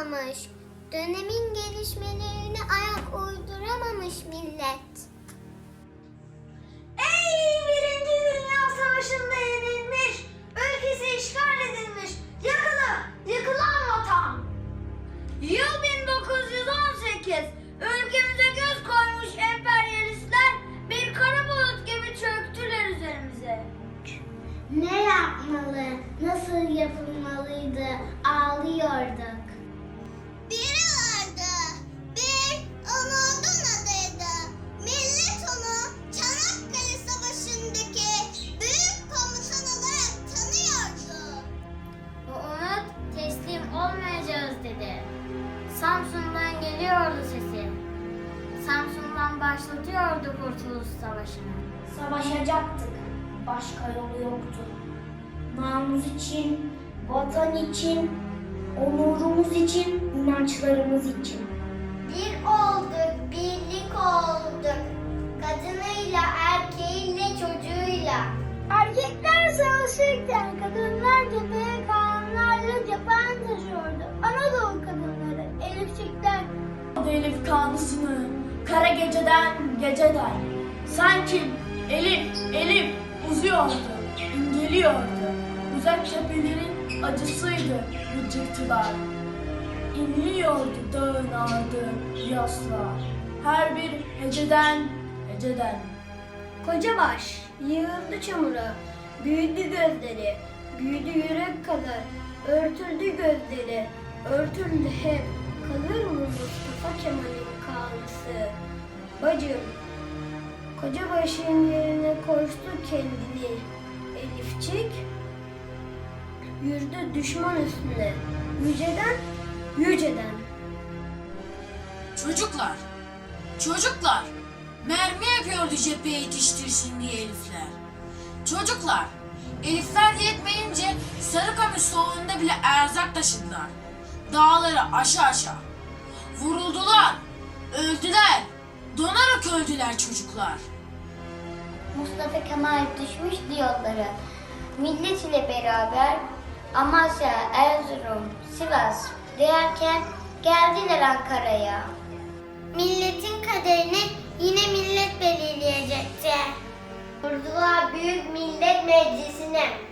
kalmış. Dönemin gelişmelerine ayak uyduramamış millet. Ey Birinci Dünya Savaşı'nda yenilmiş, ülkesi işgal edilmiş, yakılı, yıkılan vatan. Yıl 1918, ülkemize göz koymuş emperyalistler bir kara bulut gibi çöktüler üzerimize. Ne yapmalı, nasıl yapılmalıydı ağlıyorduk. Başlatıyordu Kurtuluş Savaşı'nı. Savaşacaktık, başka yolu yoktu. Namus için, vatan için, onurumuz için, inançlarımız için. Bir olduk, birlik olduk. Kadınıyla, erkeğiyle, çocuğuyla. Erkekler savaşırken kadınlar cepheye kanlarla cephen taşıyordu. Anadolu kadınları, Elifçikler. Elif kanısını, kara geceden geceden. Sanki Elif, Elif uzuyordu, inceliyordu. Uzak cephelerin acısıydı gıcırtılar. İnliyordu dağın ardı yasla. Her bir heceden, heceden. Koca baş, yığıldı çamura, büyüdü gözleri, büyüdü yürek kadar, örtüldü gözleri, örtüldü hep, kalır mı Mustafa Kemal'in kanısı? Bacım, koca başın yerine koştu kendini, Elifçik, yürüdü düşman üstüne, yüceden, yüceden. Çocuklar, çocuklar, mermi yapıyordu cepheye yetiştirsin diye Elifler. Çocuklar, Elifler yetmeyince Sarıkamış soğuğunda bile erzak taşıdılar. Dağları aşağı aşağı. Vuruldular, öldüler, donarak öldüler çocuklar. Mustafa Kemal düşmüştü yolları. Millet ile beraber Amasya, Erzurum, Sivas derken geldiler Ankara'ya. Milletin kaderini yine millet belirleyecekti. Kurdular Büyük Millet Meclisi'ne.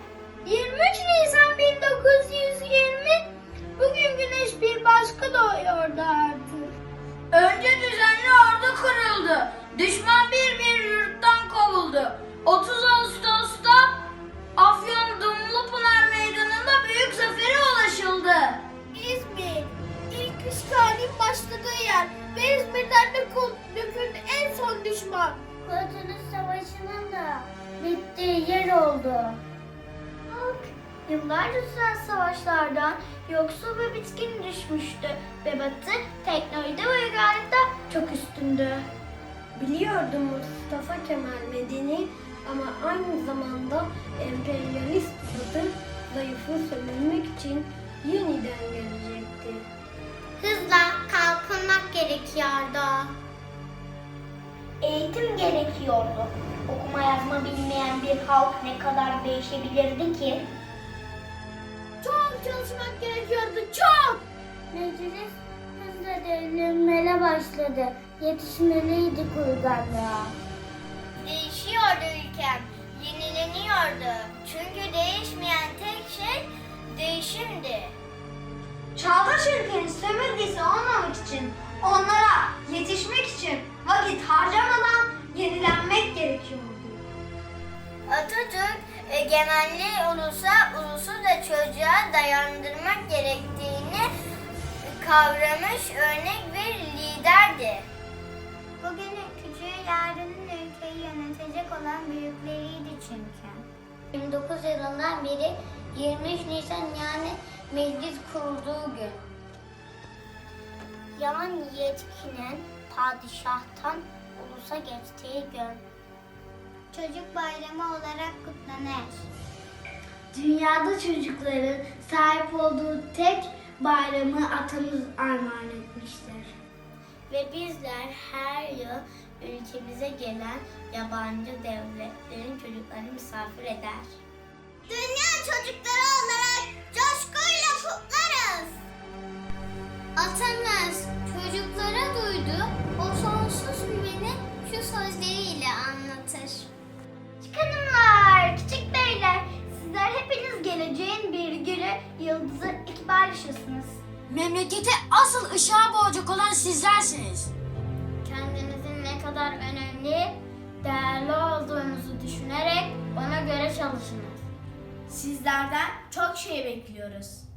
Kuruldu. Düşman bir bir yurttan kovuldu. 30 Ağustos'ta Afyon Dumlupınar Meydanı'nda büyük zafere ulaşıldı. İzmir, ilk işgalin başladığı yer ve İzmir'den döküldü en son düşman. Kurtuluş Savaşı'nın da bittiği yer oldu. Halk yıllarca süren savaşlardan yoksul ve bitkin düşmüştü ve Batı teknolojide ve çok üstündü. Biliyordum Mustafa Kemal medeni ama aynı zamanda emperyalist Batı zayıfı sömürmek için yeniden gelecekti. Hızla kalkınmak gerekiyordu. Eğitim gerekiyordu. Okuma yazma bilmeyen bir halk ne kadar değişebilirdi ki? Çok çalışmak gerekiyordu, çok! Meclis hızla devrilmeye başladı. Yetişmeliydik uygarlığa. Değişiyordu ülkem, yenileniyordu. Çünkü değişmeyen tek şey değişimdi. Çağdaş ülkenin sömürgesi olmamak için, onlara yetişmek için vakit harcamadan yenilenmek gerekiyordu. Atatürk egemenliği ulusa, ulusu da çocuğa dayandırmak gerektiğini kavramış örnek bir liderdi. Bugünün küçüğü yarının ülkeyi yönetecek olan büyükleriydi çünkü. 29 yılından beri 23 Nisan yani meclis kurulduğu gün. Yaman yetkinin padişahtan ulusa geçtiği gün. Çocuk bayramı olarak kutlanır. Dünyada çocukların sahip olduğu tek bayramı atamız armağan etmiştir. Ve bizler her yıl ülkemize gelen yabancı devletlerin çocuklarını misafir eder. Dünya çocukları olarak coşkuyla kutlarız. anlatamaz. Çocuklara duydu, o sonsuz güveni şu sözleriyle anlatır. Çıkanımlar, küçük beyler, sizler hepiniz geleceğin bir gülü, yıldızı, ikbal ışısınız. Memlekete asıl ışığa boğacak olan sizlersiniz. Kendinizin ne kadar önemli, değerli olduğunuzu düşünerek ona göre çalışınız. Sizlerden çok şey bekliyoruz.